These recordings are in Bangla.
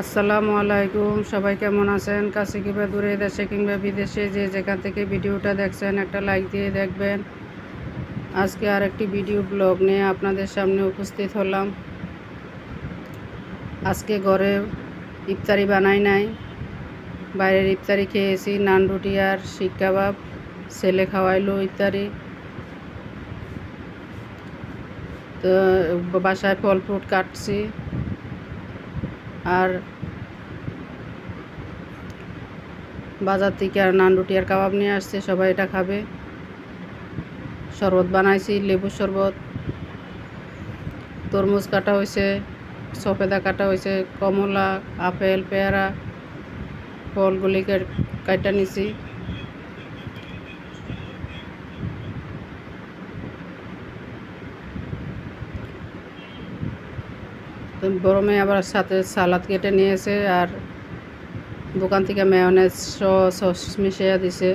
আসসালামু আলাইকুম। সবাই কেমন আছেন? কাছে কিংবা দূরে দেশে কিংবা বিদেশে যে যেখান থেকে ভিডিওটা দেখছেন, একটা লাইক দিয়ে দেখবেন। আজকে আর একটি ভিডিও ব্লগ নিয়ে আপনাদের সামনে উপস্থিত হলাম। আজকে ঘরে ইফতারি বানাই নাই। বাইরের ইফতারি খেয়েছি, নান রুটি আর শিক কাবাব। ছেলে খাওয়াইলো ইফতারি। তো বাসায় ফল ফ্রুট কাটছি। আর বাজার থেকে আর নান রুটি আর কাবাব নিয়ে আসছে, সবাই এটা খাবে। শরবত বানাইছি, লেবুর শরবত। তরমুজ কাটা হয়েছে সফেদা কাটা হয়েছে কমলা, আপেল, পেয়ারা ফলগুলিকে কাটা নিছি। তো মেয়ে আবার সাথে সালাদ কেটে নিয়েছে আর দোকান থেকে মেয়নেজ সস মিশিয়ে দিছে।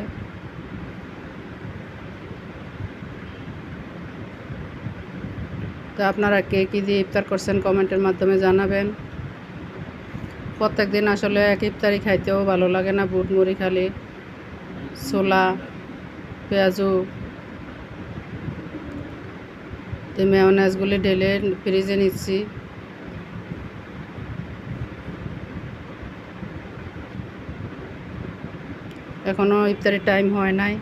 তো আপনারা কে কী দিয়ে ইফতার করছেন কমেন্টের মাধ্যমে জানাবেন। প্রত্যেক দিন আসলে এক ইফতারি খাইতেও ভালো লাগে না, বুট মুড়ি খালি, ছোলা, পেঁয়াজু। তো মেয়নেজগুলি ঢেলে ফ্রিজে নিচ্ছি। এখনও ইফতারির টাইম হয় নাই।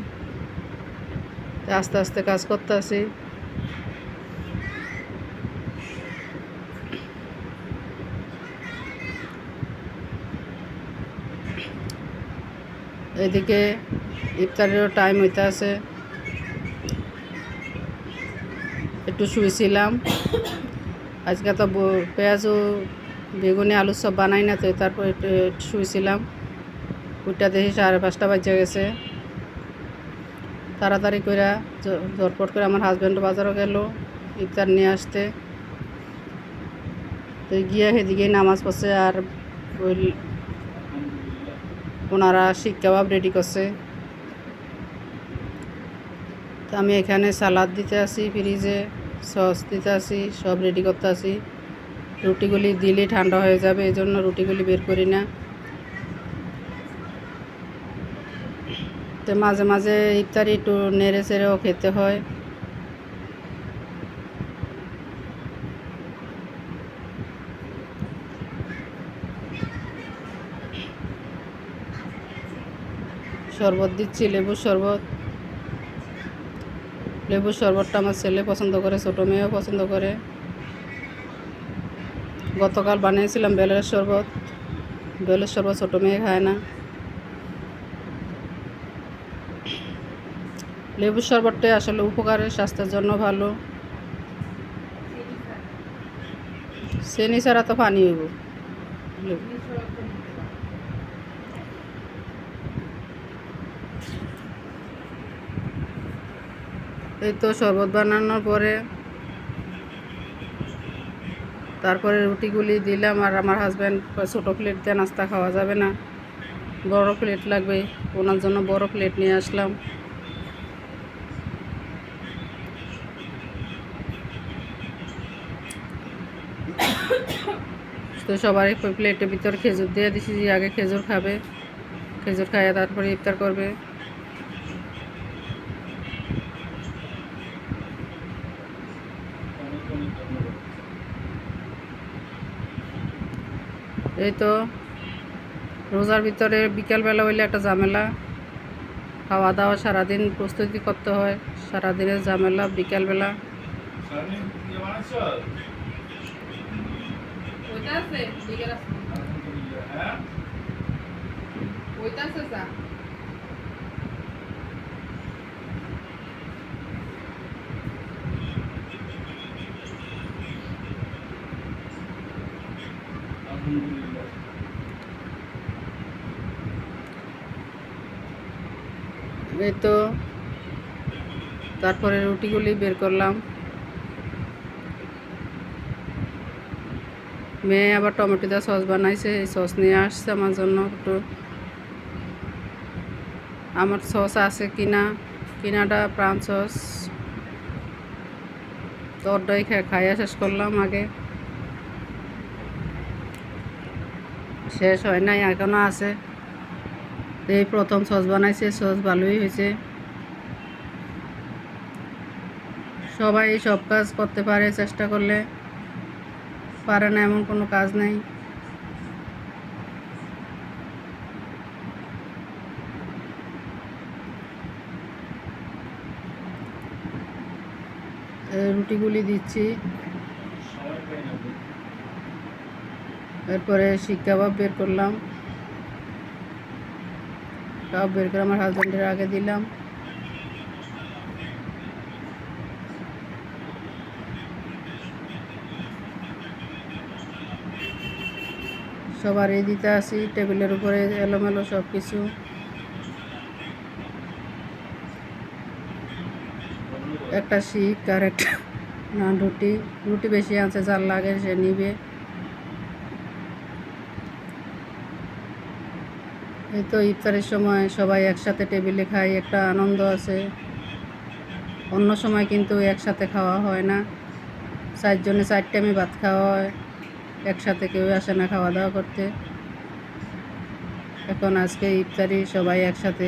আস্তে আস্তে কাজ করতে আছি এদিকে ইফতারেরও টাইম হইতে আছে একটু শুয়েছিলাম আজকে তো পেঁয়াজও, বেগুনি, আলু সব বানাই না, তো তারপর একটু শুয়েছিলাম উঠটা দেখি সাড়ে পাঁচটা বাজে গেছে। তাড়াতাড়ি করে ঝটপট করে আমার হাজব্যান্ড বাজারও গেল, ইফতার নিয়ে আসতে। তো গিয়ে সেদিকে নামাজ পড়ছে আর ওই ওনারা শিক কাবাব রেডি করছে। তো আমি এখানে সালাদ দিতে আসি ফ্রিজে সস দিতে আসি, সব রেডি করতে আসি। রুটিগুলি দিলে ঠান্ডা হয়ে যাবে এই জন্য রুটিগুলি বের করি না। তো মাঝে মাঝে ইফতারি একটু নেড়ে চেড়েও খেতে হয়। শরবত দিচ্ছি, লেবুর শরবত। লেবুর শরবতটা আমার ছেলে পছন্দ করে, ছোটো মেয়েও পছন্দ করে। গতকাল বানিয়েছিলাম বেলের শরবত। বেলের শরবত ছোটো মেয়ে খায় না। লেবুর শরবতটাই আসলে উপকারের, স্বাস্থ্যের জন্য ভালো। চেনি ছাড়া তো পানি হইব। এই তো শরবত বানানোর পরে তারপরে রুটিগুলি দিলাম আর আমার হাজব্যান্ড ছোটো প্লেট দিয়ে নাস্তা খাওয়া যাবে না। বড় প্লেট লাগবে, ওনার জন্য বড় প্লেট নিয়ে আসলাম। তো সবারই প্লেটের ভিতর খেজুর দিয়ে দিছি, যে আগে খেজুর খাবে। খেজুর খাইয়ে তারপরে ইফতার করবে। এই তো, রোজার ভিতরে বিকালবেলা হইলে একটা ঝামেলা। খাওয়া দাওয়া সারাদিন প্রস্তুতি করতে হয়, সারাদিনের ঝামেলা বিকালবেলা। হ্যাঁ? ওইটা আছে চা আলহামদুলিল্লাহ। এই তো তারপরে রুটিগুলি বের করলাম মেয়ে আবার টমেটো দিয়ে সস বানাইছে, এই সস নিয়ে আসছে আমার জন্য একটু। আমার সস আছে কিনা, কিনাটা প্রাণ সস। তো ওটাই খাইয়া শেষ করলাম আগে। শেষ হয় নাই এখনও আছে। এই প্রথম সস বানাইছে, সস ভালোই হয়েছে। সবাই সব কাজ করতে পারে, চেষ্টা করলে। পারে না, এমন কোনো কাজ নাই। রুটিগুলি দিচ্ছি। এরপরে শিক কাবাব বের করলাম। কাবাব বের করে আমার হাজব্যান্ডের আগে দিলাম। সবার এই দিতে আসি, টেবিলের উপরে এলোমেলো সব কিছু। একটা শিক আর একটা নান রুটি। রুটি বেশি আছে যার লাগে সে নিবে। এই তো ইফতারের সময় সবাই একসাথে টেবিলে খাই, একটা আনন্দ আছে। অন্য সময় কিন্তু একসাথে খাওয়া হয় না। চারজনে চার টাইমে ভাত খাওয়া হয়। একসাথে কেউ আসে না খাওয়া দাওয়া করতে। এখন আজকে ইফতারি সবাই একসাথে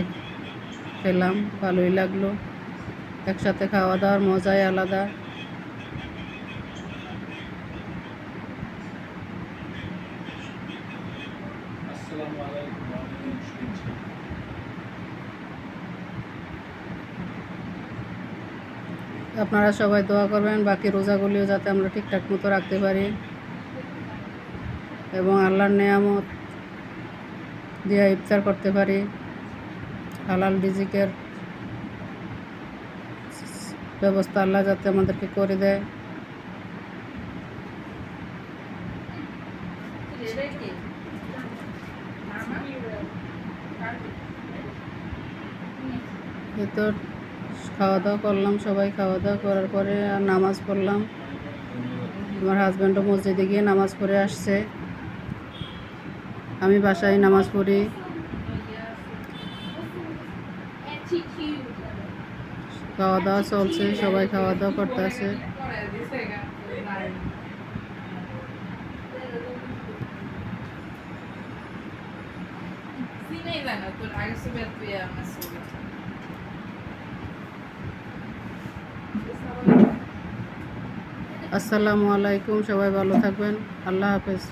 খেলাম, ভালোই লাগল। একসাথে খাওয়া দাওয়ার মজাই আলাদা। আপনারা সবাই দোয়া করবেন, বাকি রোজাগুলিও যাতে আমরা ঠিকঠাক মতো রাখতে পারি। এবং আল্লাহর নেয়ামত দিয়ে ইফতার করতে পারি। হালাল রিজিকের ব্যবস্থা আল্লাহ যাতে আমাদেরকে করে দেয়। তো খাওয়া দাওয়া করলাম, সবাই খাওয়া দাওয়া করার পরে আর নামাজ পড়লাম। আমার হাজব্যান্ডও মসজিদে গিয়ে নামাজ পড়ে আসছে। আমি বাসায় নামাজ পড়ি। খাওয়া দাওয়া চলছে, সবাই খাওয়া দাওয়া করতে আছে আসসালামু আলাইকুম, সবাই ভালো থাকবেন। আল্লাহ হাফেজ।